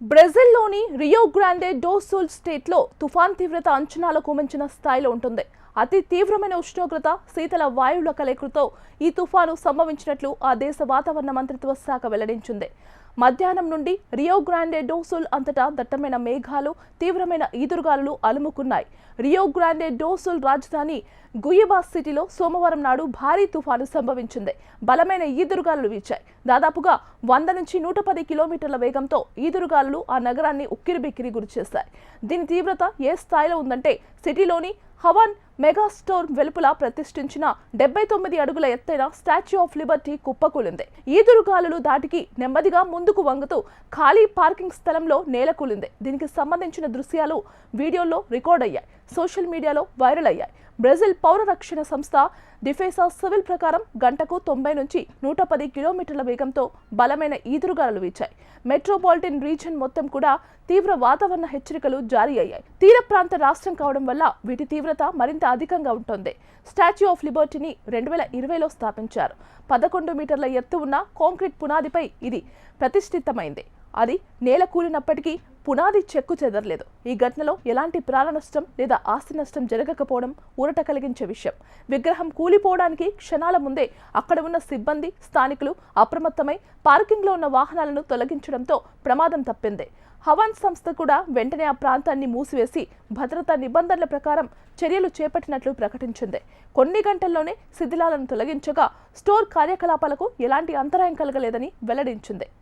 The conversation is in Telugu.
బ్రెజిల్లోని రియో గ్రాండే డోసోల్ స్టేట్లో తుఫాన్ తీవ్రత అంచనాలకు మించిన స్థాయిలో ఉంటుంది. అతి తీవ్రమైన ఉష్ణోగ్రత శీతల వాయువుల కలయికతో ఈ తుఫాను సంభవించినట్లు ఆ దేశ వాతావరణ మంత్రిత్వ శాఖ వెల్లడించింది. మధ్యాహ్నం నుండి రియో గ్రాండే డోసుల్ అంతటా దట్టమైన మేఘాలు తీవ్రమైన ఈదురుగాలులు అలుముకున్నాయి. రియో గ్రాండే డోసుల్ రాజధాని గుయబాస్ సిటీలో సోమవారం నాడు భారీ తుఫాను సంభవించింది. బలమైన ఈదురుగాలులు వీచాయి. దాదాపుగా వంద నుంచి నూట పది కిలోమీటర్ల వేగంతో ఈదురుగాలులు ఆ నగరాన్ని ఉక్కిరిబిక్కిరి గురిచేశాయి. దీని తీవ్రత ఏ స్థాయిలో ఉందంటే సిటీలోని హవన్ మెగాస్టోర్ వెలుపల ప్రతిష్ఠించిన డెబ్బై తొమ్మిది అడుగుల ఎత్తైన స్టాచ్యూ ఆఫ్ లిబర్టీ కుప్పకూలింది. ఈదురుగాలులు దాటికి నెమ్మదిగా ముందుకు వంగుతూ ఖాళీ పార్కింగ్ స్థలంలో నేలకూలింది. దీనికి సంబంధించిన దృశ్యాలు వీడియోలో రికార్డ్ అయ్యాయి. సోషల్ మీడియాలో వైరల్ అయ్యాయి. బ్రెజిల్ పౌర రక్షణ సంస్థ డిఫెసా సివిల్ ప్రకారం గంటకు తొంభై నుంచి నూట పది కిలోమీటర్ల వేగంతో బలమైన ఈదురుగాలులు వీచాయి. మెట్రోపాలిటన్ రీజియన్ మొత్తం కూడా తీవ్ర వాతావరణ హెచ్చరికలు జారీ అయ్యాయి. తీర ప్రాంత రాష్ట్రం కావడం వల్ల వీటి తీవ్రత మరింత అధికంగా ఉంటుంది. స్టాచ్యూ ఆఫ్ లిబర్టీని రెండు వేల ఇరవైలో స్థాపించారు. పదకొండు మీటర్ల ఎత్తు ఉన్న కాంక్రీట్ పునాదిపై ఇది ప్రతిష్ఠితమైంది. అది నేల కూలినప్పటికీ పునాది చెక్కు చెదరలేదు. ఈ ఘటనలో ఎలాంటి ప్రాణ నష్టం లేదా ఆస్తి నష్టం జరగకపోవడం ఊరట కలిగించే విషయం. విగ్రహం కూలిపోవడానికి క్షణాల ముందే అక్కడ ఉన్న సిబ్బంది స్థానికులు అప్రమత్తమై పార్కింగ్లో ఉన్న వాహనాలను తొలగించడంతో ప్రమాదం తప్పింది. హవాన్ సంస్థ కూడా వెంటనే ఆ ప్రాంతాన్ని మూసివేసి భద్రతా నిబంధనల ప్రకారం చర్యలు చేపట్టినట్లు ప్రకటించింది. కొన్ని గంటల్లోనే శిథిలాలను తొలగించగా స్టోర్ కార్యకలాపాలకు ఎలాంటి అంతరాయం కలగలేదని వెల్లడించింది.